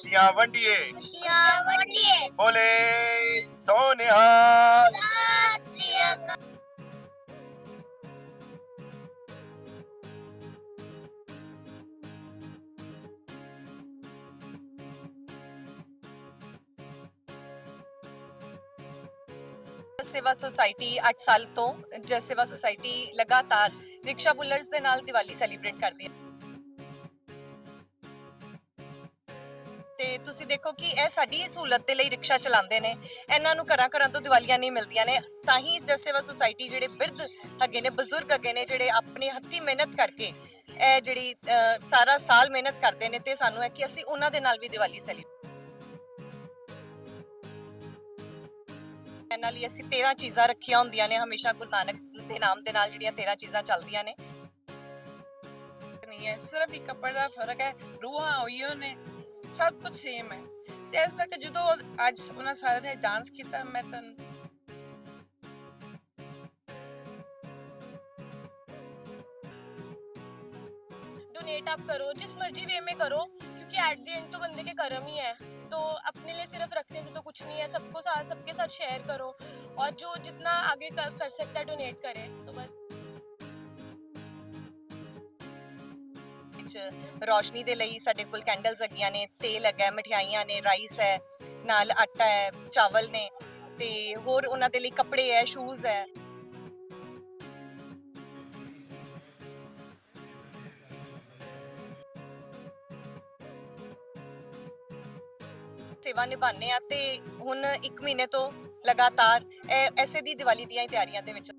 ਖੁਸ਼ੀਆਂ ਵੰਡੀਏ ਖੁਸ਼ੀਆਂ ਵੰਡੀਏ ਬੋਲੇ ਸੋਨਿਹਾਲ ਸਤਿ ਸ਼੍ਰੀ ਅਕਾਲ ਸੇਵਾ ਸੁਸਾਇਟੀ 8 ਸਾਲ ਤੋਂ ਜਸ ਸੇਵਾ ਸੁਸਾਇਟੀ ਲਗਾਤਾਰ ਰਿਕਸ਼ਾ ਪੁੱਲਰਸ ਦੇ ਨਾਲ ਦੀਵਾਲੀ ਸੈਲੀਬ੍ਰੇਟ ਕਰਦੀ ਹੈ ਤੁਸੀਂ ਦੇਖੋ ਕਿ ਇਹ ਸਾਡੀ ਸਹੂਲਤ ਦੇ ਲਈ ਰਿਕਸ਼ਾ ਚਲਾਉਂਦੇ ਨੇ। ਇਹਨਾਂ ਨੂੰ ਘਰਾਂ ਘਰਾਂ ਤੋਂ ਦੀਵਾਲੀਆਂ ਨਹੀਂ ਮਿਲਦੀਆਂ ਨੇ। ਤਾਂ ਹੀ ਜਸ ਸੇਵਾ ਸੁਸਾਇਟੀ ਜਿਹੜੇ ਬਿਰਧ ਹੈਗੇ ਨੇ, ਬਜ਼ੁਰਗ ਹੈਗੇ ਨੇ, ਜਿਹੜੇ ਆਪਣੇ ਹੱਥੀ ਮਿਹਨਤ ਕਰਕੇ ਇਹ ਜਿਹੜੀ ਸਾਰਾ ਸਾਲ ਮਿਹਨਤ ਕਰਦੇ ਨੇ ਤੇ ਸਾਨੂੰ ਹੈ ਕਿ ਅਸੀਂ ਉਹਨਾਂ ਦੇ ਨਾਲ ਵੀ ਦੀਵਾਲੀ ਸੈਲੀਬ੍ਰੇਟ ਇਹਨਾਂ ਲਈ ਅਸੀਂ 13 ਚੀਜ਼ਾਂ ਰੱਖੀਆਂ ਹੁੰਦੀਆਂ ਨੇ, ਹਮੇਸ਼ਾ ਗੁਰੂ ਨਾਨਕ ਦੇ ਨਾਮ ਦੇ ਨਾਲ ਜਿਹੜੀਆਂ 13 ਚੀਜ਼ਾਂ ਚੱਲਦੀਆਂ ਨੇ। ਨਹੀਂ ਹੈ, ਸਿਰਫ ਇੱਕ ਕੱਪੜੇ ਦਾ ਫ਼ਰਕ ਹੈ, ਰੂਹਾਂ ਹੋਈਆਂ ਨੇ। ਸਭ ਕੁਝ ਸੇਮ ਹੈ ਤੇ ਇਸ ਕਰਕੇ ਜਦੋਂ ਅੱਜ ਉਹਨਾਂ ਸਾਰਿਆਂ ਨੇ ਡਾਂਸ ਕੀਤਾ ਮੈਂ ਤਾਂ डोनेट आप करो जिस मर्जी वे में करो क्योंकि एट द एंड तो बंदे के कर्म ही है तो अपने लिए सिर्फ रखने से तो कुछ नहीं है सबको साथ सबके साथ शेयर करो और जो जितना आगे कर, कर सकता है डोनेट करे तो बस ਵਿੱਚ ਰੋਸ਼ਨੀ ਦੇ ਲਈ ਸਾਡੇ ਕੋਲ ਕੈਂਡਲਸ ਹੈਗੀਆਂ ਨੇ, ਤੇਲ ਹੈਗਾ, ਮਠਿਆਈਆਂ ਨੇ ਰਾਈਸ ਹੈ, ਨਾਲ ਆਟਾ ਹੈ, ਚਾਵਲ ਨੇ ਤੇ ਹੋਰ ਉਹਨਾਂ ਦੇ ਲਈ ਕੱਪੜੇ ਹੈ ਸ਼ੂਜ਼ ਹੈ। ਸੇਵਾ ਨਿਭਾਉਂਦੇ ਆ ਤੇ ਹੁਣ 1 ਮਹੀਨੇ ਤੋਂ ਲਗਾਤਾਰ ਐਸੇ ਦੀ ਦੀਵਾਲੀ ਦੀਆਂ ਤਿਆਰੀਆਂ ਦੇ ਵਿੱਚ।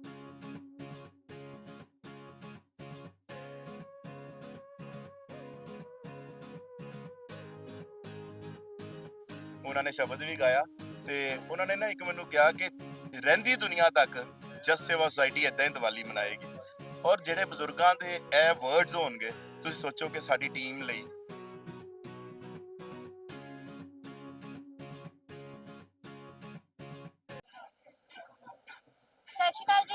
ਉਹਨਾਂ ਨੇ ਸ਼ਬਦ ਵੀ ਗਾਇਆ ਤੇ ਉਹਨਾਂ ਨੇ ਨਾ ਇੱਕ ਮੈਨੂੰ ਕਿਹਾ ਕਿ ਰਹਿੰਦੀ ਦੁਨੀਆ ਤੱਕ ਜਸ ਸੇਵਾ ਸੁਸਾਇਟੀ ਇਦਾਂ ਹੀ ਦੀਵਾਲੀ ਮਨਾਏਗੀ। ਔਰ ਜਿਹੜੇ ਬਜ਼ੁਰਗਾਂ ਦੇ ਇਹ ਵਰਡਸ ਹੋਣਗੇ, ਤੁਸੀਂ ਸੋਚੋ ਕਿ ਸਾਡੀ ਟੀਮ ਲਈ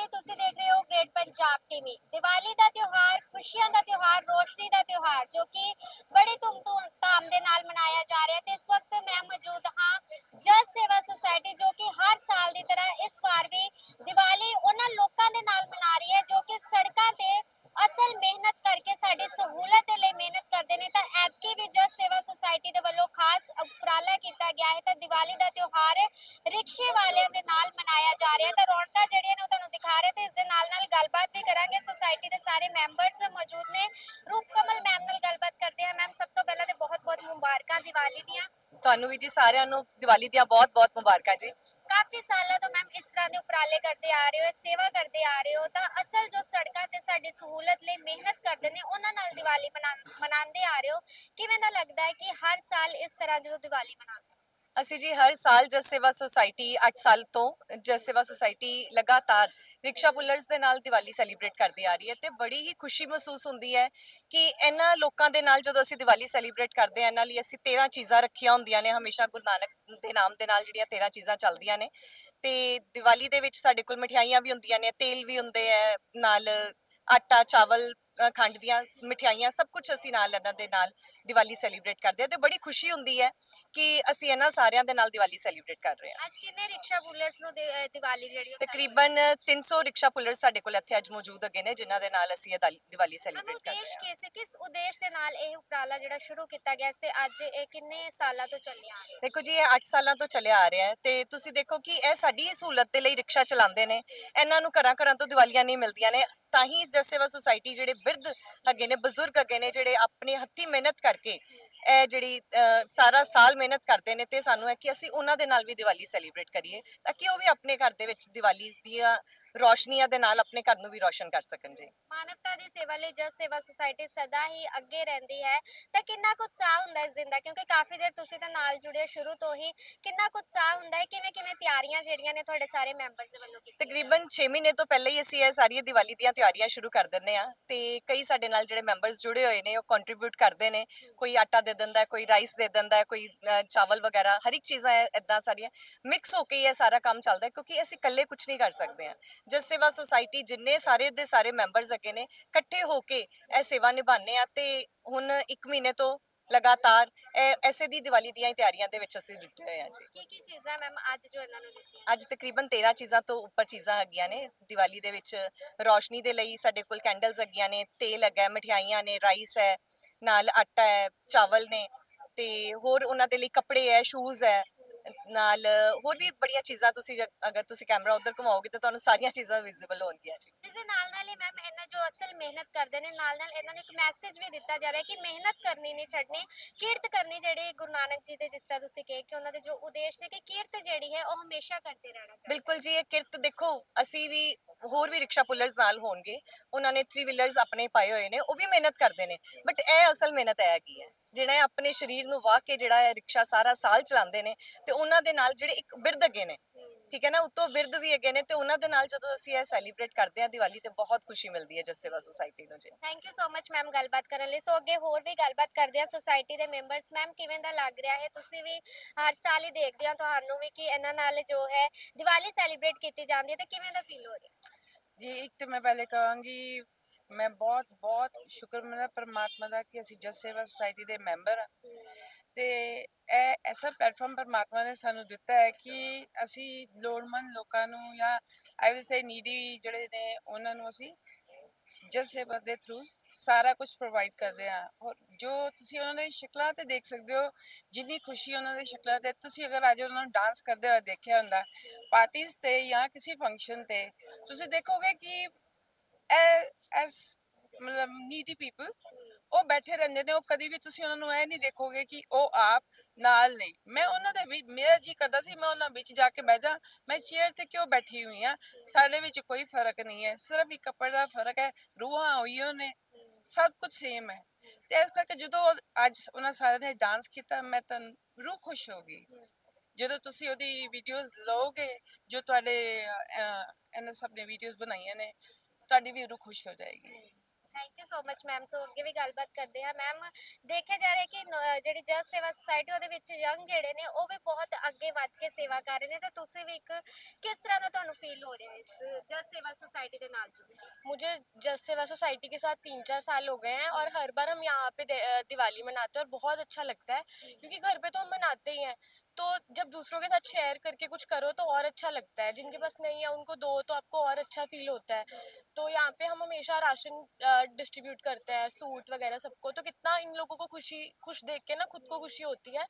ਤੁਸੀਂ ਦੇਖ ਰਹੇ ਹੋ ਗ੍ਰੇਟ ਪੰਜਾਬ ਟੀਵੀ ਦੀਵਾਲੀ ਦਾ ਤਿਉਹਾਰ, ਖੁਸ਼ੀਆਂ ਦਾ ਤਿਉਹਾਰ, ਰੋਸ਼ਨੀ ਦਾ ਤਿਉਹਾਰ, ਜੋ ਕਿ ਬੜੀ ਧੂਮ-ਧਾਮ ਦੇ ਨਾਲ ਮਨਾਇਆ ਜਾ ਰਿਹਾ। ਤੇ ਇਸ ਵਕਤ ਮੈਂ ਮੌਜੂਦ ਹਾਂ ਜਸ ਸੇਵਾ ਸੁਸਾਇਟੀ, ਜੋ ਕਿ ਹਰ ਸਾਲ ਦੀ ਤਰ੍ਹਾਂ ਇਸ ਵਾਰ ਵੀ ਦੀਵਾਲੀ ਉਹਨਾਂ ਲੋਕਾਂ ਦੇ ਨਾਲ ਮਨਾ ਰਹੀ ਹੈ, ਜੋ ਕਿ ਸੜਕਾਂ ਤੇ ਅਸਲ ਮਿਹਨਤ ਕਰਕੇ ਸਾਡੀ ਸਹੂਲਤ ਦੇ ਲਈ ਮਿਹਨਤ ਕਰਦੇ ਨੇ, ਤਾਂ ਐਤਕੀ ਵੀ ਜਸ ਸੇਵਾ ਸੁਸਾਇਟੀ ਦੇ ਵੱਲੋਂ ਖਾਸ ਉਪਰਾਲਾ ਕੀਤਾ ਗਿਆ ਹੈ, ਤਾਂ ਦੀਵਾਲੀ ਦਾ ਤਿਉਹਾਰ ਰਿਕਸ਼ੇ ਵਾਲਿਆਂ ਦੇ ਨਾਲ ਮਨਾਇਆ ਜਾ ਰਿਹਾ ਤਾਂ ਰੌਣਕਾਂ ਜਿਹੜੀਆਂ ਨੇ ਉਹ ਤੁਹਾਨੂੰ ਦਿਖਾ ਰਹੇ ਤੇ ਇਸ ਦੇ ਨਾਲ ਨਾਲ ਗੱਲਬਾਤ ਵੀ ਕਰਾਂਗੇ। ਸੁਸਾਇਟੀ ਦੇ ਸਾਰੇ ਮੈਂਬਰਸ ਮੌਜੂਦ ਨੇ। ਰੂਪ ਮੈਮ ਨਾਲ ਗੱਲਬਾਤ ਕਰਦੇ ਹਾਂ। ਮੈਮ, ਸਭ ਤੋਂ ਪਹਿਲਾਂ ਤੇ ਬਹੁਤ ਬਹੁਤ ਮੁਬਾਰਕਾਂ ਦੀਵਾਲੀ ਦੀਆਂ। ਤੁਹਾਨੂੰ ਵੀ ਜੀ ਸਾਰਿਆਂ ਨੂੰ ਦੀਵਾਲੀ ਦੀਆਂ ਬਹੁਤ-ਬਹੁਤ ਮੁਬਾਰਕਾਂ ਜੀ। ਕਾਫੀ ਸਾਲਾਂ ਤੋਂ ਮੈਮ ਇਸ ਤਰ੍ਹਾਂ ਦੇ ਉਪਰਾਲੇ ਕਰਦੇ ਆ ਰਹੇ ਹੋ ਸੇਵਾ ਕਰਦੇ ਆ ਰਹੇ ਹੋ, ਤਾਂ ਅਸਲ ਜੋ ਸੜਕਾਂ ਤੇ ਸਾਡੀ ਸਹੂਲਤ ਲਈ ਮਿਹਨਤ ਕਰਦੇ ਨੇ, ਉਹਨਾਂ ਨਾਲ ਦੀਵਾਲੀ ਮਨਾਉਂਦੇ ਆ ਰਹੇ ਹੋ। ਕਿਵੇਂ ਦਾ ਲੱਗਦਾ ਹੈ ਕਿ ਹਰ ਸਾਲ ਇਸ ਤਰ੍ਹਾਂ ਜਦੋਂ ਦੀਵਾਲੀ ਮਨਾਉਂਦੇ ਅਸੀਂ ਜੀ ਹਰ ਸਾਲ ਜਸ ਸੇਵਾ ਸੁਸਾਇਟੀ 8 ਸਾਲ ਤੋਂ ਜਸ ਸੇਵਾ ਸੁਸਾਇਟੀ ਲਗਾਤਾਰ ਰਿਕਸ਼ਾ ਪੁੱਲਰਸ ਦੇ ਨਾਲ ਦੀਵਾਲੀ ਸੈਲੀਬ੍ਰੇਟ ਕਰਦੀ ਆ ਰਹੀ ਹੈ ਤੇ ਬੜੀ ਹੀ ਖੁਸ਼ੀ ਮਹਿਸੂਸ ਹੁੰਦੀ ਹੈ ਕਿ ਇਹਨਾਂ ਲੋਕਾਂ ਦੇ ਨਾਲ ਜਦੋਂ ਅਸੀਂ ਦੀਵਾਲੀ ਸੈਲੀਬ੍ਰੇਟ ਕਰਦੇ ਹਾਂ, ਇਹਨਾਂ ਲਈ ਅਸੀਂ 13 ਚੀਜ਼ਾਂ ਰੱਖੀਆਂ ਹੁੰਦੀਆਂ ਨੇ, ਹਮੇਸ਼ਾ ਗੁਰੂ ਨਾਨਕ ਦੇ ਨਾਮ ਦੇ ਨਾਲ ਜਿਹੜੀਆਂ 13 ਚੀਜ਼ਾਂ ਚੱਲਦੀਆਂ ਨੇ ਤੇ ਦੀਵਾਲੀ ਦੇ ਵਿੱਚ ਸਾਡੇ ਕੋਲ ਮਠਿਆਈਆਂ ਵੀ ਹੁੰਦੀਆਂ ਨੇ, ਤੇਲ ਵੀ ਹੁੰਦੇ ਹੈ, ਨਾਲ ਆਟਾ, ਚਾਵਲ ਖੰਡ ਦੀਆਂ ਸ- ਮਠਿਆਈਆਂ ਸਭ ਕੁਝ ਅਸੀਂ ਨਾਲ ਇਹਨਾਂ ਦੇ ਨਾਲ ਦੀਵਾਲੀ ਸੈਲੀਬ੍ਰੇਟ ਕਰਦੇ ਹਾਂ ਤੇ ਬੜੀ ਖੁਸ਼ੀ ਹੁੰਦੀ ਹੈ ਕਿ ਅਸੀਂ ਇਹਨਾਂ ਸਾਰਿਆਂ ਦੇ ਨਾਲ ਦੀਵਾਲੀ ਸੈਲੀਬ੍ਰੇਟ ਕਰ ਰਹੇ ਹਾਂ। ਅੱਜ ਕਿੰਨੇ ਰਿਕਸ਼ਾ ਬੁਲਰਸ ਨੂੰ ਦੀ- ਦੀਵਾਲੀ ਜਿਹੜੀ ਉਹ ਤਕਰੀਬਨ 300 ਰਿਕਸ਼ਾ ਪੁੱਲਰਸ ਸਾਡੇ ਕੋਲ ਇੱਥੇ ਅੱਜ ਮੌਜੂਦ ਹੈਗੇ ਨੇ ਜਿਨ੍ਹਾਂ ਦੇ ਨਾਲ ਅਸੀਂ ਇਹ ਦਾਲ- ਦੀਵਾਲੀ ਸੈਲੀਬ੍ਰੇਟ ਕਰ ਉਦੇਸ਼ ਰਹੇ ਹਾਂ ਕਿਸ ਕਿਸ ਉਦੇਸ਼ ਦੇ ਨਾਲ ਇਹ ਉਪਰਾਲਾ ਜਿਹੜਾ ਸ਼ੁਰੂ ਕੀਤਾ ਗਿਆ ਸੀ ਤੇ ਅੱਜ ਇਹ ਕਿੰਨੇ ਸਾਲਾਂ ਤੋਂ ਚੱਲਿਆ ਆ ਰਿਹਾ? ਦੇਖੋ ਜੀ ਇਹ 8 ਸਾਲਾਂ ਤੋਂ ਚੱਲਿਆ ਆ ਰਿਹਾ ਹੈ ਤੇ ਤੁਸੀਂ ਦੇਖੋ ਕਿ ਇਹ ਸਾਡੀ ਸਹੂਲਤ ਦੇ ਲਈ ਰਿਕਸ਼ਾ ਚਲਾਉਂਦੇ ਨੇ। ਇਹਨਾਂ ਨੂੰ ਘਰਾਂ ਘਰਾਂ ਤੋਂ ਦੀਵਾਲੀਆਂ ਨਹੀਂ ਮਿਲਦੀਆਂ ਨੇ। ਤਾਂ ਹੀ ਜਸ ਸੇਵਾ ਸੁਸਾਇਟੀ ਜਿਹੜੇ ਬਿਰਧ ਹੈਗੇ ਨੇ ਬਜ਼ੁਰਗ ਹੈਗੇ ਨੇ ਜਿਹੜੇ ਆਪਣੇ ਹੱਥੀ ਮਿਹਨਤ ਕਰਕੇ ਜਿਹੜੀ ਅਹ, ਸਾਰਾ ਸਾਲ ਮਿਹਨਤ ਕਰਦੇ ਨੇ ਤੇ ਸਾਨੂੰ ਹੈ ਕਿ ਅਸੀਂ ਉਹਨਾਂ ਦੇ ਨਾਲ ਵੀ ਦੀਵਾਲੀ ਸੈਲੀਬ੍ਰੇਟ ਕਰੀਏ ਤਾਂ ਕਿ ਉਹ ਵੀ ਆਪਣੇ ਘਰ ਦੇ ਵਿੱਚ ਦੀਵਾਲੀ ਦੀਆਂ ਰੋਸ਼ਨੀਆਂ ਦੇ ਨਾਲ ਆਪਣੇ ਘਰ ਨੂੰ ਵੀ ਰੋਸ਼ਨ ਕਰ ਸਕਣ ਜੀ। ਮਾਨਵਤਾ ਦੀ ਸੇਵਾ ਲਈ ਜਸ ਸੇਵਾ ਸੁਸਾਇਟੀ ਸਦਾ ਹੀ ਅੱਗੇ ਰਹਿੰਦੀ ਹੈ। ਤਾਂ ਕਿੰਨਾ ਕੁ ਉਤਸ਼ਾਹ ਹੁੰਦਾ ਇਸ ਦਿਨ ਦਾ? ਕਿਉਂਕਿ ਕਾਫੀ ਦੇਰ ਤੁਸੀਂ ਤਾਂ ਨਾਲ ਜੁੜੇ ਹੋ ਸ਼ੁਰੂ ਤੋਂ ਹੀ ਕਿੰਨਾ ਕੁ ਉਤਸ਼ਾਹ ਹੁੰਦਾ ਹੈ? ਕਿਵੇਂ ਕਿਵੇਂ ਤਿਆਰੀਆਂ ਜਿਹੜੀਆਂ ਨੇ ਤੁਹਾਡੇ ਸਾਰੇ ਮੈਂਬਰਸ ਦੇ ਵੱਲੋਂ ਕੀਤੀਆਂ ਤਕਰੀਬਨ 6 ਮਹੀਨੇ ਤੋਂ ਪਹਿਲਾਂ ਹੀ ਅਸੀਂ ਇਹ ਸਾਰੀਆਂ ਦੀਵਾਲੀ ਦੀਆਂ ਤਿਆਰੀਆਂ ਸ਼ੁਰੂ ਕਰ ਦਿੰਦੇ ਆ ਤੇ ਕਈ ਸਾਡੇ ਨਾਲ ਜਿਹੜੇ ਮੈਂਬਰਸ ਜੁੜੇ ਹੋਏ ਨੇ ਉਹ ਕੰਟਰੀਬਿਊਟ ਕਰਦੇ ਨੇ। ਕੋਈ ਆਟਾ ਦੇ ਦਿੰਦਾ ਹੈ ਕੋਈ ਰਾਈਸ ਦੇ ਦਿੰਦਾ ਹੈ ਕੋਈ ਚਾਵਲ ਵਗੈਰਾ ਹਰ ਇੱਕ ਚੀਜ਼ਾਂ ਇਦਾਂ ਸਾਰੀਆਂ ਮਿਕਸ ਹੋ ਕੇ ਇਹ ਸਾਰਾ ਕੰਮ ਚੱਲਦਾ ਹੈ ਕਿਉਂਕਿ ਅਸੀਂ ਇਕੱਲੇ ਕੁਝ ਨਹੀਂ ਕਰ ਸਕਦੇ ਆ ਜਸ ਸੇਵਾ ਸੁਸਾਇਟੀ ਜਿੰਨੇ ਸਾਰੇ ਦੇ ਸਾਰੇ ਮੈਂਬਰਸ ਹੈਗੇ ਨੇ ਇਕੱਠੇ ਹੋ ਕੇ ਇਹ ਸੇਵਾ ਨਿਭਾਉਂਦੇ ਆ ਤੇ ਹੁਣ 1 ਮਹੀਨੇ ਤੋਂ ਲਗਾਤਾਰ ਐਸੇ ਦੀ ਦੀਵਾਲੀ ਦੀਆਂ ਤਿਆਰੀਆਂ ਦੇ ਵਿੱਚ ਅਸੀਂ ਜੁਟੇ ਹੋਏ ਹਾਂ ਜੀ। ਕੀ ਕੀ ਚੀਜ਼ਾਂ ਮੈਮ ਅੱਜ ਜੋ ਇਹਨਾਂ ਨੂੰ ਦਿੱਤੀਆਂ? ਅੱਜ ਤਕਰੀਬਨ 13 ਚੀਜ਼ਾਂ ਤੋਂ ਉੱਪਰ ਚੀਜ਼ਾਂ ਹੈਗੀਆਂ ਨੇ ਦੀਵਾਲੀ ਦੇ ਵਿੱਚ। ਰੋਸ਼ਨੀ ਦੇ ਲਈ ਸਾਡੇ ਕੋਲ ਕੈਂਡਲਸ ਹੈਗੀਆਂ ਨੇ ਤੇਲ ਹੈਗਾ ਮਠਿਆਈਆਂ ਨੇ ਰਾਈਸ ਹੈ ਨਾਲ ਆਟਾ ਹੈ ਚਾਵਲ ਨੇ ਤੇ ਹੋਰ ਉਹਨਾਂ ਦੇ ਲਈ ਕੱਪੜੇ ਹੈ ਸ਼ੂਜ਼ ਹੈ। ਨਾਲ ਹੋਰ ਵੀ ਬੜੀਆਂ ਚੀਜ਼ਾਂ ਤੁਸੀਂ ਜ- ਅਗਰ ਤੁਸੀਂ ਕੈਮਰਾ ਉਧਰ ਘੁਮਾਓਗੇ ਤਾਂ ਤੁਹਾਨੂੰ ਸਾਰੀਆਂ ਚੀਜ਼ਾਂ ਵਿਜ਼ੀਬਲ ਹੋਣਗੀਆਂ ਜੀ। ਇਸ ਦੇ ਨਾਲ ਨਾਲ ਹੀ ਮੈਮ ਇਹਨਾਂ ਜੋ ਅਸਲ ਮਿਹਨਤ ਕਰਦੇ ਨੇ ਨਾਲ ਨਾਲ ਇਹਨਾਂ ਨੂੰ ਇੱਕ ਮੈਸੇਜ ਵੀ ਦਿੱਤਾ ਜਾ ਰਿਹਾ ਹੈ ਕਿ ਮਿਹਨਤ ਕਰਨੀ ਨਹੀਂ ਛੱਡਣੀ ਕਿਰਤ ਕਰਨੀ ਜਿਹੜੀ ਗੁਰੂ ਨਾਨਕ ਜੀ ਦੇ ਜਿਸ ਤਰ੍ਹਾਂ ਤੁਸੀਂ ਕਹੇ ਕਿ ਉਹਨਾਂ ਦੇ ਜੋ ਉਦੇਸ਼ ਨੇ ਕਿ ਕਿਰਤ ਜਿਹੜੀ ਹੈ ਉਹ ਹਮੇਸ਼ਾ ਕਰਦੇ ਰਹਿਣਾ ਚਾਹੀਦਾ। ਬਿਲਕੁਲ ਜੀ ਇਹ ਕਿਰਤ ਦੇਖੋ ਅਸੀਂ ਵੀ ਹੋਰ ਵੀ ਰਿਕਸ਼ਾ ਪੁੱਲਰਸ ਨਾਲ ਹੋਣਗੇ ਉਹਨਾਂ ਨੇ 3 ਵੀਲਰਸ ਆਪਣੇ ਪਾਏ ਹੋਏ ਨੇ ਉਹ ਵੀ ਮਿਹਨਤ ਕਰਦੇ ਨੇ ਬਟ ਇਹ ਅਸਲ ਮਿਹਨਤ ਹੈ ਕੀ ਹੈ। ਜਿਹੜਾ ਆਪਣੇ ਸਰੀਰ ਨੂੰ ਵਾਹ ਕੇ ਜਿਹੜਾ ਹੈ ਰਿਕਸ਼ਾ ਸਾਰਾ ਸਾਲ ਚਲਾਉਂਦੇ ਨੇ ਤੇ ਉਹਨਾਂ ਦੇ ਨਾਲ ਜਿਹੜੇ ਇੱਕ ਬਿਰਧ ਅੱਗੇ ਨੇ ਠੀਕ ਹੈ ਨਾ ਉਤੋਂ ਬਿਰਧ ਵੀ ਹੈਗੇ ਨੇ ਤੇ ਉਹਨਾਂ ਦੇ ਨਾਲ ਜਦੋਂ ਅਸੀਂ ਇਹ ਸੈਲੀਬ੍ਰੇਟ ਕਰਦੇ ਹਾਂ ਦੀਵਾਲੀ ਤੇ ਬਹੁਤ ਖੁਸ਼ੀ ਮਿਲਦੀ ਹੈ ਜਸ ਸੇਵਾ ਸੁਸਾਇਟੀ ਨੂੰ ਜੀ। Thank you so much ma'am ਗੱਲਬਾਤ ਕਰਨ ਲਈ। ਸੋ ਅੱਗੇ ਹੋਰ ਵੀ ਗੱਲਬਾਤ ਕਰਦੇ ਆ ਸੋਸਾਇਟੀ ਦੇ ਮੈਂਬਰਸ ਮੈਮ ਕਿਵੇਂ ਦਾ ਲੱਗ ਰਿਹਾ ਹੈ? ਤੁਸੀਂ ਵੀ ਹਰ ਸਾਲ ਹੀ ਦੇਖਦੇ ਹੋ ਤੁਹਾਨੂੰ ਵੀ ਕਿ ਇਹਨਾਂ ਨਾਲ ਜੋ ਹੈ ਦੀਵਾਲੀ ਸੈਲੀਬ੍ਰੇਟ ਕੀਤੀ ਜਾਂਦੀ ਹੈ ਤੇ ਕਿਵੇਂ ਦਾ ਫੀਲ ਹੋ ਰਿਹਾ? ਜੀ ਇੱਕ ਤੇ ਮੈਂ ਪਹਿਲੇ ਕਹਾਂਗੀ ਮੈਂ ਬਹੁਤ ਬਹੁਤ ਸ਼ੁਕਰਮਨਾ ਪਰਮਾਤਮਾ ਦਾ ਕਿ ਅਸੀਂ ਜਸ ਸੇਵਾ ਸੁਸਾਇਟੀ ਦੇ ਮੈਂਬਰ ਹਾਂ। ਤੇ ਇਹ, ਐਸਾ ਪਲੇਟਫਾਰਮ ਪਰਮਾਤਮਾ ਨੇ ਸਾਨੂੰ ਦਿੱਤਾ ਹੈ ਕਿ ਅਸੀਂ ਲੋੜਮੰਦ ਲੋਕਾਂ ਨੂੰ ਜਾਂ ਆਈ ਵਿਲ ਸੇ ਨੀਡੀ ਜਿਹੜੇ ਨੇ, ਉਹਨਾਂ ਨੂੰ ਅਸੀਂ ਜਸ ਸੇਵਾ ਦੇ ਥਰੂ ਸਾਰਾ ਕੁਝ ਪ੍ਰੋਵਾਈਡ ਕਰਦੇ ਹਾਂ। ਔਰ ਜੋ ਤੁਸੀਂ ਉਹਨਾਂ ਦੇ ਸ਼ਕਲਾਂ ਤੇ ਦੇਖ ਸਕਦੇ ਹੋ, ਜਿੰਨੀ ਖੁਸ਼ੀ ਉਹਨਾਂ ਦੇ ਸ਼ਕਲਾਂ ਤੇ, ਤੁਸੀਂ ਅਗਰ ਅੱਜ ਉਹਨਾਂ ਨੂੰ ਡਾਂਸ ਕਰਦੇ ਹੋਏ ਦੇਖਿਆ ਹੁੰਦਾ ਪਾਰਟੀਆਂ ਤੇ ਜਾਂ ਕਿਸੇ ਫੰਕਸ਼ਨ ਤੇ, ਤੁਸੀਂ ਦੇਖੋਗੇ ਕਿ ਐਸ ਮਤਲਬ ਨੀਡੀ ਪੀਪਲ ਉਹ ਬੈਠੇ ਰਹਿੰਦੇ ਨੇ ਉਹ ਕਦੀ ਵੀ ਤੁਸੀਂ ਉਹਨਾਂ ਨੂੰ ਇਹ ਨਹੀਂ ਦੇਖੋਗੇ ਕਿ ਉਹ ਆਪ ਨਾਲ ਨਹੀਂ ਮੈਂ ਉਹਨਾਂ ਦੇ ਵਿੱਚ ਮੇਰਾ ਜੀ ਕਰਦਾ ਸੀ ਮੈਂ ਉਹਨਾਂ ਵਿੱਚ ਜਾ ਕੇ ਬਹਿ ਜਾ। ਮੈਂ ਚੇਅਰ ਤੇ ਕਿਉਂ ਬੈਠੀ ਹੋਈ ਆ? ਸਾਡੇ ਵਿੱਚ ਕੋਈ ਫ਼ਰਕ ਨਹੀਂ ਹੈ। ਸਿਰਫ ਇੱਕ ਕੱਪੜੇ ਦਾ ਫ਼ਰਕ ਹੈ ਰੂਹਾਂ ਹੋਈਆਂ ਨੇ। ਸਭ ਕੁਝ ਸੇਮ ਹੈ। ਤੇ ਇਸ ਕਰਕੇ ਜਦੋਂ ਅੱਜ ਉਹਨਾਂ ਸਾਰਿਆਂ ਨੇ ਡਾਂਸ ਕੀਤਾ ਮੈਂ ਤਾਂ ਰੂਹ ਖੁਸ਼ ਹੋ ਗਈ। ਜਦੋਂ ਤੁਸੀਂ ਉਹਦੀ ਵੀਡੀਓਜ਼ ਲਓਗੇ ਜੋ ਤੁਹਾਡੇ ਅਹ, ਇਹਨਾਂ ਸਭ ਨੇ ਵੀਡੀਓਜ਼ ਬਣਾਈਆਂ ਨੇ ਤੁਹਾਡੀ ਵੀ ਰੂਹ ਖੁਸ਼ ਹੋ ਜਾਏਗੀ thank you so much ma'am so ਅੱਗੇ ਵੀ ਗੱਲਬਾਤ ਕਰਦੇ ਹਾਂ ਮੈਮ ਦੇਖਿਆ ਜਾ ਰਿਹਾ ਕਿ ਨ- ਜਿਹੜੀ ਜਸ ਸੇਵਾ ਸੁਸਾਇਟੀ ਉਹਦੇ ਵਿੱਚ ਯੰਗ ਜਿਹੜੇ ਨੇ ਉਹ ਵੀ ਬਹੁਤ ਅੱਗੇ ਵੱਧ ਕੇ ਸੇਵਾ ਕਰ ਰਹੇ ਨੇ ਤੇ ਤੁਸੀਂ ਵੀ ਇੱਕ ਕਿਸ ਤਰ੍ਹਾਂ ਦਾ ਤੁਹਾਨੂੰ ਫੀਲ ਹੋ ਰਿਹਾ ਹੈ ਇਸ ਜਸ ਸੇਵਾ ਸੁਸਾਇਟੀ ਦੇ ਨਾਲ ਜੁੜ ਕੇ मुझे जस सेवा सोसाइटी के साथ तीन चार साल हो गए हैं और हर बार हम यहाँ पे दे- अ, दिवाली मनाते हैं और बहुत अच्छा लगता है क्योंकि घर पे तो हम मनाते ही हैं तो जब दूसरों के साथ शेयर करके कुछ करो तो और अच्छा लगता है। जिनके पास नहीं है, उनको दो तो आपको और अच्छा फील होता है। तो यहाँ पे हम हमेशा राशन डिस्ट्रीब्यूट करते हैं सूट वगैरह सबको। तो कितना इन लोगों को खुशी, खुश देख के ना खुद को खुशी होती है।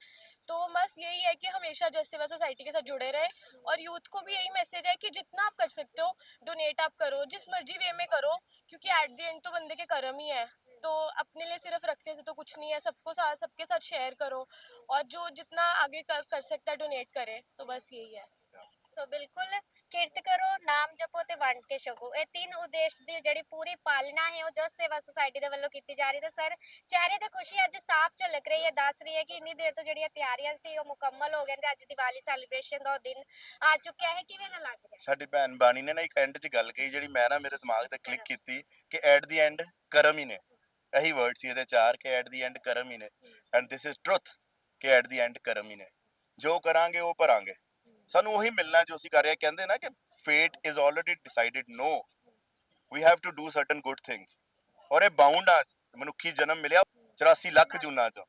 तो बस यही है कि हमेशा जस सेवा सोसाइटी के साथ जुड़े रहे और यूथ को भी यही मैसेज है कि जितना आप कर सकते हो डोनेट आप करो, जिस मर्ज़ी वे में करो, क्योंकि एट द एंड तो बंदे के कर्म ही है। तो अपने लिए सिर्फ रखने से तो कुछ नहीं है सबको साथ सबके साथ शेयर करो और जो जितना आगे कर, कर सकता है डोनेट करे तो बस यही है ਸੋ ਬਿਲਕੁਲ ਕਿਰਤ ਕਰੋ ਨਾਮ ਜਪੋ ਤੇ ਵੰਡ ਕੇ ਛਕੋ ਇਹ ਤਿੰਨ ਉਦੇਸ਼ ਦੀ ਜਿਹੜੀ ਪੂਰੀ ਪਾਲਣਾ ਹੈ ਉਹ ਜਸ ਸੇਵਾ ਸੁਸਾਇਟੀ ਦੇ ਵੱਲੋਂ ਕੀਤੀ ਜਾ ਰਹੀ ਹੈ ਤੇ ਸਰ ਚਿਹਰੇ ਤੇ ਖੁਸ਼ੀ ਅੱਜ ਸਾਫ਼ ਝਲਕ ਰਹੀ ਹੈ ਦੱਸ ਰਹੀ ਹੈ ਕਿ ਇੰਨੀ ਦੇਰ ਤੋਂ ਜਿਹੜੀਆਂ ਤਿਆਰੀਆਂ ਸੀ ਉਹ ਮੁਕੰਮਲ ਹੋ ਗਈਆਂ ਤੇ ਅੱਜ ਦੀਵਾਲੀ ਸੈਲੀਬ੍ਰੇਸ਼ਨ ਦਾ ਉਹ ਦਿਨ ਆ ਚੁੱਕਿਆ ਹੈ ਕਿਵੇਂ ਦਾ ਲੱਗ ਰਿਹਾ ਸਾਡੀ ਭੈਣ ਬਾਣੀ ਨੇ ਨਾ ਇੱਕ ਐਂਡ 'ਚ ਗੱਲ ਕਹੀ ਜਿਹੜੀ ਮੈਂ ਨਾ ਮੇਰੇ ਦਿਮਾਗ ਤੇ ਕਲਿੱਕ ਕੀਤੀ ਕਿ ਐਟ ਦੀ ਐਂਡ ਕਰਮ ਹੀ ਨੇ ਇਹੀ ਵਰਡ ਸੀ ਇਹਦੇ ਚਾਰ ਕਿ ਐਟ ਦੀ ਐਂਡ ਕਰਮ ਹੀ ਨੇ। ਐਂਡ ਥਿਸ ਇਜ਼ ਟਰੁਥ ਕਿ ਐਟ ਦੀ ਐਂਡ ਕਰਮ ਹੀ ਨੇ। ਜੋ ਕਰਾਂਗੇ ਉਹ ਭਰਾਂਗੇ। ਸਾਨੂੰ ਉਹੀ ਮਿਲਣਾ ਜੋ ਅਸੀਂ ਕਰ ਰਹੇ। ਕਹਿੰਦੇ ਨਾ ਕਿ fate is already decided no we have to do certain good things ਔਰ ਇਹ ਬਾਉਂਡ ਆ। ਮਨੁੱਖੀ ਜਨਮ ਮਿਲਿਆ 84 ਲੱਖ ਜੂਨਾਂ ਚੋਂ।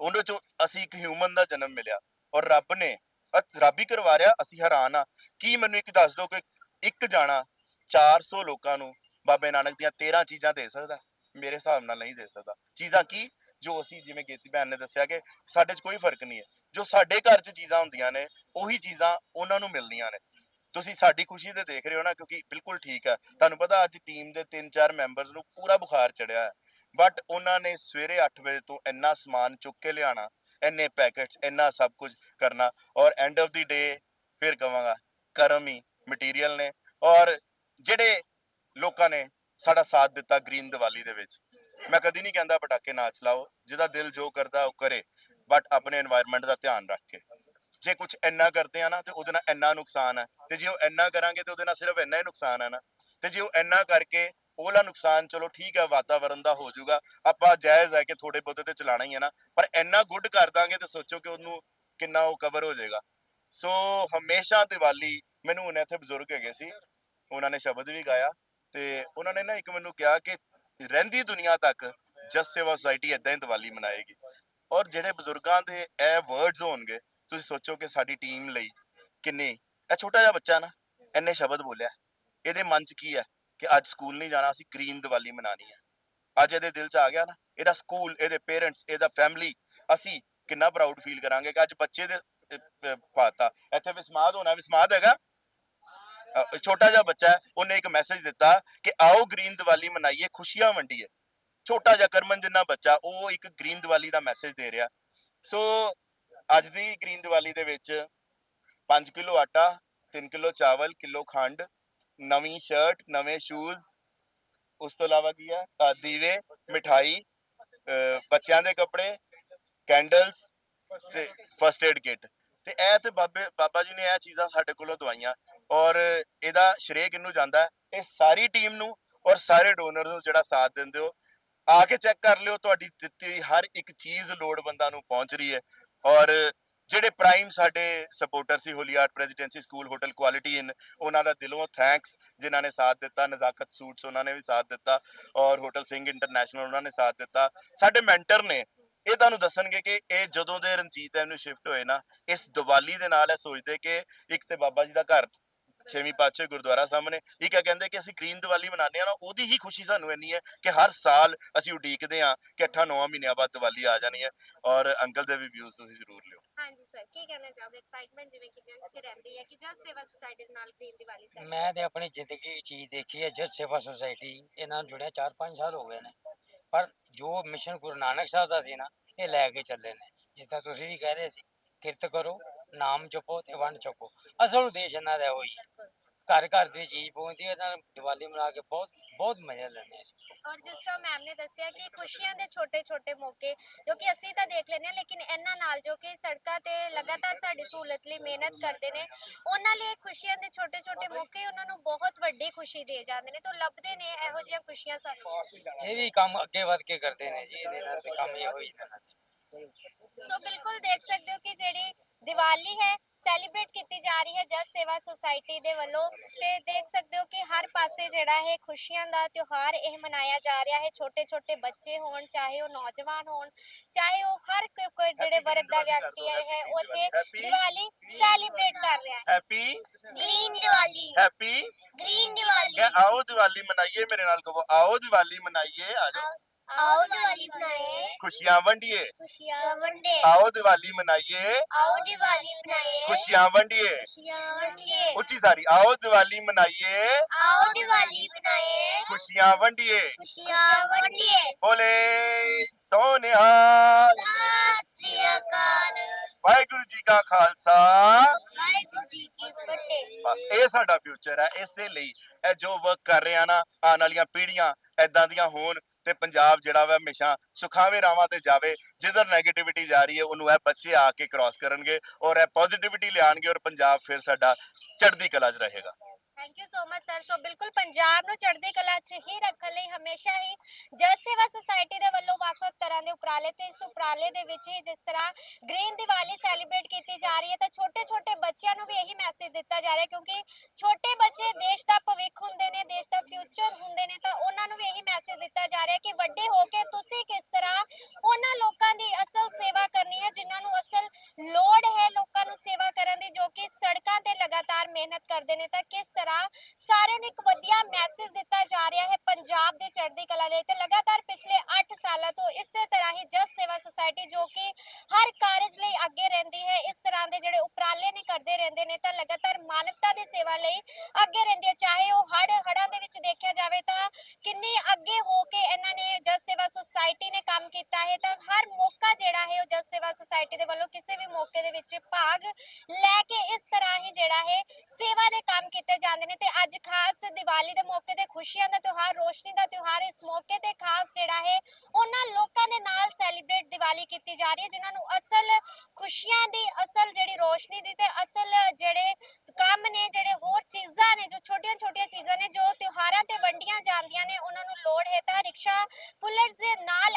ਉਹਨਾਂ ਚੋਂ ਅਸੀਂ ਇੱਕ ਹਿਊਮਨ ਦਾ ਜਨਮ ਮਿਲਿਆ। ਔਰ ਰੱਬ ਨੇ ਰੱਬ ਹੀ ਕਰਵਾ ਰਿਹਾ ਅਸੀਂ ਹੈਰਾਨ ਆ। ਕੀ ਮੈਨੂੰ ਇੱਕ ਦੱਸ ਦਿਓ ਕਿ ਇੱਕ ਜਾਣਾ 400 ਲੋਕਾਂ ਨੂੰ ਬਾਬੇ ਨਾਨਕ ਦੀਆਂ 13 ਚੀਜ਼ਾਂ ਦੇ ਸਕਦਾ? ਮੇਰੇ ਹਿਸਾਬ ਨਾਲ ਨਹੀਂ ਦੇ ਸਕਦਾ। ਚੀਜ਼ਾਂ ਕੀ? ਜੋ ਅਸੀਂ ਜਿਵੇਂ ਗੀਤੀ ਭੈਣ ਨੇ ਦੱਸਿਆ ਕਿ ਸਾਡੇ 'ਚ ਕੋਈ ਫ਼ਰਕ ਨਹੀਂ ਹੈ। ਜੋ ਸਾਡੇ ਘਰ 'ਚ ਚੀਜ਼ਾਂ ਹੁੰਦੀਆਂ ਨੇ, ਉਹੀ ਚੀਜ਼ਾਂ ਉਹਨਾਂ ਨੂੰ ਮਿਲਦੀਆਂ ਨੇ। ਤੁਸੀਂ ਸਾਡੀ ਖੁਸ਼ੀ ਤੇ ਦੇਖ ਰਹੇ ਹੋ ਨਾ, ਕਿਉਂਕਿ ਬਿਲਕੁਲ ਠੀਕ ਹੈ। ਤੁਹਾਨੂੰ ਪਤਾ ਅੱਜ ਟੀਮ ਦੇ 3-4 ਮੈਂਬਰਸ ਨੂੰ ਪੂਰਾ ਬੁਖਾਰ ਚੜਿਆ ਹੈ। ਬਟ ਉਹਨਾਂ ਨੇ ਸਵੇਰੇ 8 ਵਜੇ ਤੋਂ ਇੰਨਾ ਸਮਾਨ ਚੁੱਕ ਕੇ ਲਿਆਣਾ ਇੰਨੇ ਪੈਕੇਟਸ ਇੰਨਾ ਸਭ ਕੁਝ ਕਰਨਾ ਔਰ ਐਂਡ ਆਫ ਦੀ ਡੇ ਫਿਰ ਕਵਾਂਗਾ, ਕਰਮ ਹੀ ਮਟੀਰੀਅਲ ਨੇ। ਔਰ ਜਿਹੜੇ ਲੋਕਾਂ ਨੇ ਸਾਡਾ ਸਾਥ ਦਿੱਤਾ ਗ੍ਰੀਨ ਦੀਵਾਲੀ ਦੇ ਵਿੱਚ। ਮੈਂ ਕਦੀ ਨਹੀਂ ਕਹਿੰਦਾ ਪਟਾਕੇ ਨਾ ਚਲਾਓ, ਜਿਹਦਾ ਦਿਲ ਜੋ ਕਰਦਾ ਉਹ ਕਰੇ ਬਟ ਆਪਣੇ এনवायरमेंट ਦਾ ਧਿਆਨ ਰੱਖ ਕੇ। ਜੇ ਕੁਝ ਇੰਨਾ ਕਰਦੇ ਆ ਨਾ, ਤੇ ਉਹਦੇ ਨਾਲ ਇੰਨਾ ਨੁਕਸਾਨ ਹੈ ਤੇ ਜੇ ਉਹ ਇੰਨਾ ਕਰਾਂਗੇ, ਤੇ ਉਹਦੇ ਨਾਲ ਸਿਰਫ ਇੰਨਾ ਹੀ ਨੁਕਸਾਨ ਹੈ ਨਾ। ਤੇ ਜੇ ਉਹ ਇੰਨਾ ਕਰਕੇ ਉਹਲਾ ਨੁਕਸਾਨ ਚਲੋ ਠੀਕ ਹੈ ਵਾਤਾਵਰਨ ਦਾ ਹੋ ਜਾਊਗਾ। ਆਪਾਂ ਜਾਇਜ਼ ਹੈ ਕਿ ਥੋੜੇ ਬੋਤੇ ਤੇ ਚਲਾਣਾ ਹੀ ਹੈ ਨਾ। ਪਰ ਇੰਨਾ ਗੁੱਡ ਕਰ ਦਾਂਗੇ ਤੇ ਸੋਚੋ ਕਿ ਉਹਨੂੰ ਕਿੰਨਾ ਉਹ ਕਵਰ ਹੋ ਜਾਏਗਾ। ਸੋ ਹਮੇਸ਼ਾ ਦੀਵਾਲੀ ਮੈਨੂੰ ਹੁਣ ਇੱਥੇ ਬਜ਼ੁਰਗ ਹੈਗੇ ਸੀ। ਉਹਨਾਂ ਨੇ ਸ਼ਬਦ ਵੀ ਗਾਇਆ। ਤੇ ਉਹਨਾਂ ਨੇ ਨਾ ਇੱਕ ਮੈਨੂੰ ਕਿਹਾ ਕਿ ਰਹਿੰਦੀ ਦੁਨੀਆ ਤੱਕ ਜਸ ਸੇਵਾ ਸੁਸਾਇਟੀ ਇਦਾਂ ਹੀ ਦੀਵਾਲੀ ਮਨਾਏਗੀ। ਔਰ ਜਿਹੜੇ ਬਜ਼ੁਰਗਾਂ ਦੇ ਇਹ ਵਰਡਸ ਹੋਣਗੇ, ਤੁਸੀਂ ਸੋਚੋ ਕਿ ਸਾਡੀ ਟੀਮ ਲਈ ਕਿੰਨੀ, ਇਹ ਛੋਟਾ ਜਿਹਾ ਬੱਚਾ ਨਾ, ਇੰਨੇ ਸ਼ਬਦ ਬੋਲਿਆ। ਇਹਦੇ ਮਨ 'ਚ ਕੀ ਹੈ ਕਿ ਅੱਜ ਸਕੂਲ ਨਹੀਂ ਜਾਣਾ, ਅਸੀਂ ਗ੍ਰੀਨ ਦੀਵਾਲੀ ਮਨਾਣੀ ਹੈ। ਅੱਜ ਇਹਦੇ ਦਿਲ 'ਚ ਆ ਗਿਆ ਨਾ, ਇਹਦਾ ਸਕੂਲ ਇਹਦੇ ਪੇਰੈਂਟਸ ਇਹਦਾ ਫੈਮਿਲੀ ਅਸੀਂ ਕਿੰਨਾ ਪ੍ਰਾਊਡ ਫੀਲ ਕਰਾਂਗੇ ਕਿ ਅੱਜ ਬੱਚੇ ਦੇ ਪਾਤਾ ਇੱਥੇ ਵਿਸਮਾਦ ਹੋਣਾ, ਵਿਸਮਾਦ ਹੈਗਾ। ਛੋਟਾ ਜਿਹਾ ਬੱਚਾ ਉਹਨੇ ਇੱਕ ਮੈਸੇਜ ਦਿੱਤਾ ਕਿ ਆਓ ਗ੍ਰੀਨ ਦੀਵਾਲੀ ਮਨਾਈਏ ਖੁਸ਼ੀਆਂ ਵੰਡੀਏ। ਛੋਟਾ ਜਿਹਾ ਕਰਮਨ ਜਿੰਨਾ ਬੱਚਾ ਉਹ ਇੱਕ ਗ੍ਰੀਨ ਦੀਵਾਲੀ ਦਾ ਮੈਸੇਜ ਦੇ ਰਿਹਾ। ਸੋ ਅੱਜ ਦੀ ਗ੍ਰੀਨ ਦੀਵਾਲੀ ਦੇ ਵਿੱਚ 5 ਕਿਲੋ ਆਟਾ 3 ਕਿਲੋ ਚਾਵਲ ਕਿਲੋ ਖੰਡ ਨਵੀਂ ਸ਼ਰਟ ਨਵੇਂ ਸ਼ੂਜ਼ ਉਸ ਤੋਂ ਇਲਾਵਾ ਕੀ ਹੈ? ਦੀਵੇ ਮਿਠਾਈ ਅ, ਬੱਚਿਆਂ ਦੇ ਕੱਪੜੇ ਕੈਂਡਲਸ ਤੇ ਫਰਸਟ ਏਡ ਕਿਟ ਤੇ ਇਹ ਤੇ ਬਾਬੇ ਬਾਬਾ ਜੀ ਨੇ ਇਹ ਚੀਜ਼ਾਂ ਸਾਡੇ ਕੋਲੋਂ ਦਵਾਈਆਂ। ਔਰ ਇਹਦਾ ਸ਼੍ਰੇਅ ਕਿਹਨੂੰ ਜਾਂਦਾ ਇਹ ਸਾਰੀ ਟੀਮ ਨੂੰ ਔਰ ਸਾਰੇ ਡੋਨਰ ਨੂੰ ਜਿਹੜਾ ਸਾਥ ਦਿੰਦੇ ਹੋ। ਆ ਕੇ ਚੈੱਕ ਕਰ ਲਿਓ, ਤੁਹਾਡੀ ਦਿੱਤੀ ਹੋਈ ਹਰ ਇੱਕ ਚੀਜ਼ ਲੋੜਵੰਦਾਂ ਨੂੰ ਪਹੁੰਚ ਰਹੀ ਹੈ। ਔਰ ਜਿਹੜੇ ਪ੍ਰਾਈਮ ਸਾਡੇ ਸਪੋਰਟਰ ਸੀ holy art presidency school hotel quality inn ਉਹਨਾਂ ਦਾ ਦਿਲੋਂ ਥੈਂਕਸ ਜਿਨ੍ਹਾਂ ਨੇ ਸਾਥ ਦਿੱਤਾ। ਨਜ਼ਾਕਤ ਸੂਟਸ ਉਹਨਾਂ ਨੇ ਵੀ ਸਾਥ ਦਿੱਤਾ ਔਰ ਹੋਟਲ ਸਿੰਘ ਇੰਟਰਨੈਸ਼ਨਲ ਉਹਨਾਂ ਨੇ ਸਾਥ ਦਿੱਤਾ। ਸਾਡੇ ਮੈਂਟਰ ਨੇ ਇਹ ਤੁਹਾਨੂੰ ਦੱਸਣਗੇ ਕਿ ਇਹ ਜਦੋਂ ਦੇ ਰਣਜੀਤ ਐਵਨਿਊ ਸ਼ਿਫਟ ਹੋਏ ਨਾ, ਇਸ ਦੀਵਾਲੀ ਦੇ ਨਾਲ ਇਹ ਸੋਚਦੇ ਕਿ ਇੱਕ ਤੇ ਬਾਬਾ ਜੀ ਦਾ ਘਰ ਛੇਵੀਂ ਪਾਤਸ਼ਾਹ ਗੁਰਦੁਆਰਾ ਸਾਹਮਣੇ। ਇਹ ਕਿਆ ਕਹਿੰਦੇ ਕਿ ਅਸੀਂ ਗ੍ਰੀਨ ਦੀਵਾਲੀ ਮਨਾਉਂਦੇ ਆ ਨਾ ਉਹਦੀ ਹੀ ਖੁਸ਼ੀ ਸਾਨੂੰ ਇੰਨੀ ਹੈ ਕਿ ਹਰ ਸਾਲ ਅਸੀਂ ਉਡੀਕਦੇ ਆ ਕਿ 8-9 ਮਹੀਨਿਆਂ ਬਾਅਦ ਦੀਵਾਲੀ ਆ ਜਾਣੀ ਹੈ। ਔਰ ਅੰਕਲ ਦੇ ਵੀ ਵਿਊਜ਼ ਤੁਸੀਂ ਜ਼ਰੂਰ ਲਿਓ। ਹਾਂਜੀ ਸਰ ਕੀ ਕਹਿਣਾ ਚਾਹੋਗੇ? ਐਕਸਾਈਟਮੈਂਟ ਜਿਵੇਂ ਕਿ ਕਿ ਰਹਿੰਦੀ ਹੈ ਕਿ ਜਸ ਸੇਵਾ ਸੁਸਾਇਟੀ ਦੇ ਨਾਲ ਗ੍ਰੀਨ ਦੀਵਾਲੀ ਸੈਲੀਬ੍ਰੇਟ ਮੈਂ ਤੇ ਆਪਣੀ ਜ਼ਿੰਦਗੀ 'ਚ ਚੀਜ਼ ਦੇਖੀ ਹੈ ਜਸ ਸੇਵਾ ਸੁਸਾਇਟੀ ਇਹਨਾਂ ਨਾਲ ਜੁੜਿਆ 4-5 ਸਾਲ ਹੋ ਗਏ ਨੇ। ਪਰ ਜੋ ਮਿਸ਼ਨ ਗੁਰੂ ਨਾਨਕ ਸਾਹਿਬ ਦਾ ਸੀ ਨਾ ਇਹ ਲੈ ਕੇ ਚੱਲੇ ਨੇ। ਜਿਸ ਤਰ੍ਹਾਂ ਤੁਸੀਂ ਵੀ ਕਹਿ ਰਹੇ ਸੀ ਕਿਰਤ ਕਰੋ ਨਾਮ ਜਪੋ ਤੇ ਵੰਡ ਛਕੋ ਅਸਲ ਉਦੇਸ਼ ਇਹਨਾਂ ਦਾ ਉਹੀ ਹੈ ਘਰ ਘਰ ਦੀ ਚੀਜ਼ ਪਹੁੰਚਦੀ ਹੈ ਨਾਲ ਦੀਵਾਲੀ ਮਨਾ ਕੇ ਬਹੁਤ ਬਹੁਤ ਮਜ਼ਾ ਲੈਂਦੇ ਅਸੀਂ। ਔਰ ਜਿਸ ਤਰ੍ਹਾਂ ਮੈਮ ਨੇ ਦੱਸਿਆ ਕਿ ਖੁਸ਼ੀਆਂ ਦੇ ਛੋਟੇ ਛੋਟੇ ਮੌਕੇ ਜੋ ਕਿ ਅਸੀਂ ਤਾਂ ਦੇਖ ਹਾਂ ਲੇਕਿਨ ਇਹਨਾਂ ਨਾਲ ਜੋ ਕਿ ਸੜਕਾਂ ਤੇ ਲਗਾਤਾਰ ਸਾਡੀ ਸਹੂਲਤ ਲਈ ਮਿਹਨਤ ਕਰਦੇ ਨੇ ਉਹਨਾਂ ਲਈ ਖੁਸ਼ੀਆਂ ਦੇ ਛੋਟੇ ਛੋਟੇ ਮੌਕੇ ਉਹਨਾਂ ਨੂੰ ਬਹੁਤ ਵੱਡੀ ਖੁਸ਼ੀ ਦੇ ਜਾਂਦੇ ਨੇ ਤਾਂ ਲੱਭਦੇ ਨੇ ਇਹੋ ਜਿਹੀਆਂ ਖੁਸ਼ੀਆਂ ਸਾਨੂੰ। ਇਹ ਵੀ ਕੰਮ ਅੱਗੇ ਵੱਧ ਕੇ ਕਰਦੇ ਨੇ ਜੀ ਇਹਦੇ ਨਾਲ ਤੇ ਕੰਮ ਇਹੋ ਹੀ ਦਾ ਸੋ ਬਿਲਕੁਲ ਦੇਖ ਸਕਦੇ ਹੋ ਦੀਵਾਲੀ ਹੈ ਸੈਲੀਬ੍ਰੇਟ ਕੀਤੀ ਜਾ ਰਹੀ ਹੈ ਜਸ ਸੇਵਾ ਸੁਸਾਇਟੀ ਦੇ ਵੱਲੋਂ ਤੇ ਦੇਖ ਸਕਦੇ ਹੋ ਕਿ ਹਰ ਪਾਸੇ ਜਿਹੜਾ ਹੈ ਖੁਸ਼ੀਆਂ ਦਾ ਤਿਉਹਾਰ ਇਹ ਮਨਾਇਆ ਜਾ ਰਿਹਾ ਹੈ। ਛੋਟੇ ਛੋਟੇ ਬੱਚੇ ਹੋਣ ਚਾਹੇ ਉਹ ਨੌਜਵਾਨ ਹੋਣ ਚਾਹੇ ਉਹ ਹਰ ਕੋਈ ਕੋਈ ਜਿਹੜੇ ਵਰਗ ਦਾ ਵਿਅਕਤੀ ਹੈ ਉਹ ਇੱਥੇ ਦੀਵਾਲੀ ਸੈਲੀਬ੍ਰੇਟ ਕਰ ਰਿਹਾ ਹੈ। Happy green Diwali happy green Diwali ਕਿ ਆਓ ਦੀਵਾਲੀ ਮਨਾਈਏ ਮੇਰੇ ਨਾਲ ਕਹੋ ਆਓ ਦੀਵਾਲੀ ਮਨਾਈਏ ਆ ਜਾਓ। ਆਓ ਦੀਵਾਲੀ ਮਨਾਏ ਖੁਸ਼ੀਆਂ ਵੰਡੀਏ। ਖੁਸ਼ੀਆਂ ਵੰਡੇ ਆਓ ਦੀਵਾਲੀ ਮਨਾਈਏ। ਆਓ ਦੀਵਾਲੀ ਮਨਾਏ ਖੁਸ਼ੀਆਂ ਵੰਡੀਏ। ਖੁਸ਼ੀਆਂ ਵੰਡੀਏ। ਉੱਚੀ ਸਾਰੀ ਆਓ ਦੀਵਾਲੀ ਮਨਾਈਏ। ਆਓ ਦੀਵਾਲੀ ਮਨਾਏ ਖੁਸ਼ੀਆਂ ਵੰਡੀਏ। ਖੁਸ਼ੀਆਂ ਵੰਡੀਏ। ਬੋਲੇ ਸੋਨਿਹਾ ਸਤਿ ਸ੍ਰੀ ਅਕਾਲ। ਵਾਹਿਗੁਰੂ ਜੀ ਕਾ ਖਾਲਸਾ। ਵਾਹਿਗੁਰੂ ਜੀ ਕੀ ਫਤਿਹ। ਬਸ ਇਹ ਸਾਡਾ ਫਿਊਚਰ ਹੈ। ਇਸੇ ਲਈ ਇਹ ਜੋ ਵਰਕ ਕਰ ਰਹੇ ਆ ਨਾ ਆਉਣ ਵਾਲੀਆਂ ਪੀੜ੍ਹੀਆਂ ਐਦਾਂ ਦੀਆਂ ਹੋਣ। ਤੇ ਪੰਜਾਬ ਜਿਹੜਾ ਵਾ ਹਮੇਸ਼ਾ ਸੁਖਾਵੇਂ ਰਾਵਾਂ ਤੇ ਜਾਵੇ, ਜਿੱਧਰ 네ਗੇਟਿਵਿਟੀ ਜਾ ਰਹੀ ਹੈ, ਉਹਨੂੰ ਇਹ ਬੱਚੇ ਆ ਕੇ ਕ੍ਰਾਸ ਕਰਨਗੇ ਔਰ ਇਹ ਪੋਜ਼ਿਟਿਵਿਟੀ ਲਿਆਣਗੇ ਔਰ ਪੰਜਾਬ ਫਿਰ ਸਾਡਾ ਚੜ੍ਹਦੀ ਕਲਾ 'ਚ ਰਹੇਗਾ। Thank you so much sir so ਬਿਲਕੁਲ ਪੰਜਾਬ ਨੂੰ ਚੜ੍ਹਦੀ ਕਲਾ 'ਚ ਹੀ ਰੱਖਣ ਲਈ ਹਮੇਸ਼ਾ ਹੀ ਜਲ ਸੇਵਾ ਸੁਸਾਇਟੀ ਦੇ ਵੱਲੋਂ ਵੱਖ-ਵੱਖ ਤਰ੍ਹਾਂ ਦੇ ਉਪਰਾਲੇ ਤੇ ਇਸ ਉਪਰਾਲੇ ਦੇ ਵਿੱਚ ਹੀ ਜਿਸ ਤਰ੍ਹਾਂ ਗ੍ਰੀਨ ਦੀਵਾਲੀ ਸੈਲੀਬ੍ਰੇਟ ਕੀਤੀ ਜਾ ਰਹੀ ਹੈ, ਤਾਂ ਛੋਟੇ-ਛੋਟੇ ਬੱਚਿਆਂ ਨੂੰ ਵੀ ਇਹੀ ਮੈਸੇਜ ਦਿੱਤਾ ਜਾ ਰਿਹਾ ਕਿਉਂਕਿ ਛੋਟੇ ਬੱਚੇ ਦੇਸ਼ ਦਾ ਭਵਿੱਖ ਹੁੰਦੇ ਨੇ, ਦੇਸ਼ ਦਾ ਫਿਊਚਰ ਹੁੰਦੇ ਨੇ, ਤਾਂ ਉਹਨਾਂ ਨੂੰ ਵੀ ਇਹੀ ਮੈਸੇਜ ਦਿੱਤਾ ਜਾ ਰਿਹਾ ਕਿ ਵੱਡੇ ਹੋ ਕੇ ਨੇ ਹੈ ਤਾਂ ਹਰ ਮੌਕਾ ਜਿਹੜਾ ਹੈ ਉਹ ਜਸ ਸੇਵਾ ਸੁਸਾਇਟੀ ਦੇ ਵੱਲੋਂ ਕਿਸੇ ਵੀ ਮੌਕੇ ਦੇ ਵਿੱਚ ਭਾਗ ਲੈ ਕੇ ਇਸ ਤਰ੍ਹਾਂ ਹੀ ਜਿਹੜਾ ਹੈ ਸੇਵਾ ਦੇ ਕੰਮ ਕੀਤੇ ਜਾਂਦੇ ਨੇ ਤੇ ਅੱਜ ਖਾਸ ਦੀਵਾਲੀ ਦੇ ਮੌਕੇ ਤੇ ਖੁਸ਼ੀਆਂ ਦਾ ਤਿਉਹਾਰ, ਰੋਸ਼ਨੀ ਦਾ ਤਿਉਹਾਰ ਇਸ ਮੌਕੇ ਤੇ ਖਾਸ ਜਿਹੜਾ ਹੈ ਉਹਨਾਂ ਲੋਕਾਂ ਦੇ ਨਾਲ ਸੈਲੀਬ੍ਰੇਟ ਦੀਵਾਲੀ ਕੀਤੀ ਜਾ ਰਹੀ ਹੈ, ਜਿਨ੍ਹਾਂ ਨੂੰ ਅਸਲ ਖੁਸ਼ੀਆਂ ਦੀ, ਅਸਲ ਜਿਹੜੀ ਰੋਸ਼ਨੀ ਦੀ ਤੇ ਅਸਲ ਜਿਹੜੇ ਕੰਮ ਨੇ, ਜਿਹੜੇ ਹੋਰ ਚੀਜ਼ਾਂ ਨੇ, ਜੋ ਛੋਟੀਆਂ ਛੋਟੀਆਂ ਚੀਜ਼ਾਂ ਨੇ, ਜੋ ਤਿਉਹਾਰਾਂ ਤੇ ਵੰਡੀਆਂ ਜਾਂਦੀਆਂ ਨੇ, ਉਹਨਾਂ ਨੂੰ ਲੋੜ ਹੈ ਤਾਂ ਰਿਕਸ਼ਾ ਪੁਲਰਸ ਦੇ ਨਾਲ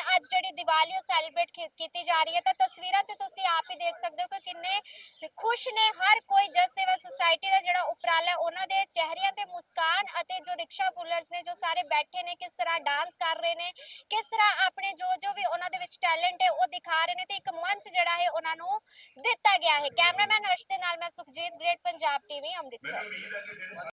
ਦੀਵਾਲੀ ਉਹ ਸੈਲੀਬ੍ਰੇਟ ਕੀਤੀ ਜਾ ਰਹੀ ਹੈ, ਤਾਂ ਤਸਵੀਰਾਂ 'ਚ ਤੁਸੀਂ ਆਪ ਹੀ ਦੇਖ ਸਕਦੇ ਹੋ ਕਿ ਕਿੰਨੇ ਖੁਸ਼ ਨੇ ਹਰ ਕੋਈ ਜਨ ਸੇਵਾ ਸੁਸਾਇਟੀ ਦਾ ਜਿਹੜਾ ਉਪਰਾਲਾ ਉਹਨਾਂ ਦੇ ਚਿਹਰਿਆਂ ਤੇ ਮੁਸਕਾਨ ਅਤੇ ਜੋ ਰਿਕਸ਼ਾ ਪੁਲਰਸ ਨੇ, ਜੋ ਸਾਰੇ ਬੈਠੇ ਨੇ, ਕਿਸ ਤਰ੍ਹਾਂ ਡਾਂਸ ਕਰ ਰਹੇ ਨੇ, ਕਿਸ ਤਰ੍ਹਾਂ ਆਪਣੇ ਜੋ ਜੋ ਵੀ ਉਹਨਾਂ ਦੇ ਵਿੱਚ ਟੈਲੈਂਟ ਹੈ, ਉਹ ਦਿਖਾ ਰਹੇ ਨੇ ਤੇ ਇੱਕ ਮੰਚ ਜਿਹੜਾ ਹੈ, ਉਹਨਾਂ ਨੂੰ ਦਿੱਤਾ ਗਿਆ ਹੈ। ਕੈਮਰਾਮੈਨ ਹਰਸ਼ ਦੇ ਨਾਲ ਮੈਂ ਸੁਖਜੀਤ ਗ੍ਰੇਟ ਪੰਜਾਬ ਟੀਵੀ ਅੰਮ੍ਰਿਤਸਰ।